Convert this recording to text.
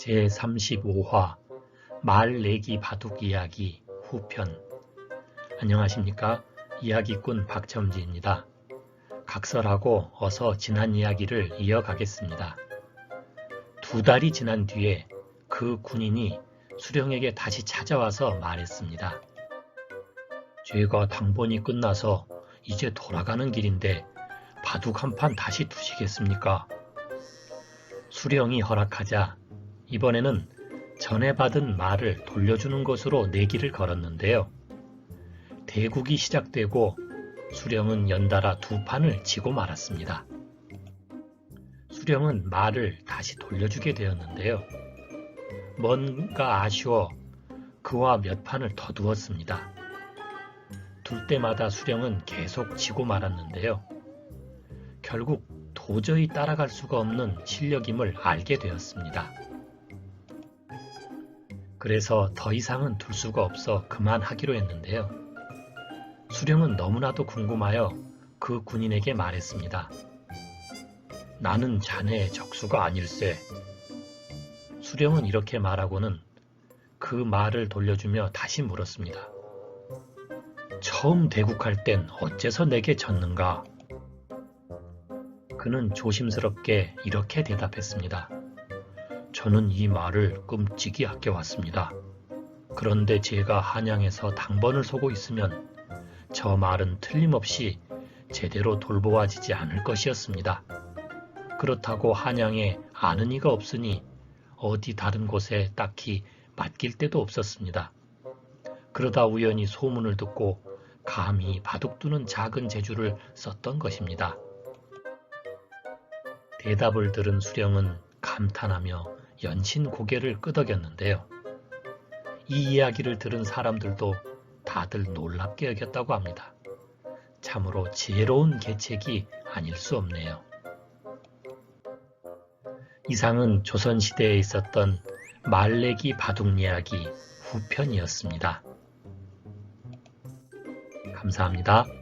제35화 말내기 바둑 이야기 후편 안녕하십니까 이야기꾼 박첨지입니다. 각설하고 어서 지난 이야기를 이어가겠습니다. 두 달이 지난 뒤에 그 군인이 수령에게 다시 찾아와서 말했습니다. 죄가 당번이 끝나서 이제 돌아가는 길인데 바둑 한 판 다시 두시겠습니까? 수령이 허락하자 이번에는 전에 받은 말을 돌려주는 것으로 내기를 걸었는데요. 대국이 시작되고 수령은 연달아 두 판을 지고 말았습니다. 수령은 말을 다시 돌려주게 되었는데요. 뭔가 아쉬워 그와 몇 판을 더 두었습니다. 둘 때마다 수령은 계속 지고 말았는데요. 결국 도저히 따라갈 수가 없는 실력임을 알게 되었습니다. 그래서 더 이상은 둘 수가 없어 그만하기로 했는데요. 수령은 너무나도 궁금하여 그 군인에게 말했습니다. 나는 자네의 적수가 아닐세. 수령은 이렇게 말하고는 그 말을 돌려주며 다시 물었습니다. 처음 대국할 땐 어째서 내게 졌는가? 그는 조심스럽게 이렇게 대답했습니다. 저는 이 말을 끔찍이 아껴왔습니다. 그런데 제가 한양에서 당번을 서고 있으면 저 말은 틀림없이 제대로 돌보아지지 않을 것이었습니다. 그렇다고 한양에 아는 이가 없으니 어디 다른 곳에 딱히 맡길 데도 없었습니다. 그러다 우연히 소문을 듣고 감히 바둑 두는 작은 재주를 썼던 것입니다. 대답을 들은 수령은 감탄하며 연신 고개를 끄덕였는데요. 이 이야기를 들은 사람들도 다들 놀랍게 여겼다고 합니다. 참으로 지혜로운 계책이 아닐 수 없네요. 이상은 조선시대에 있었던 말레기 바둑 이야기 후편이었습니다. 감사합니다.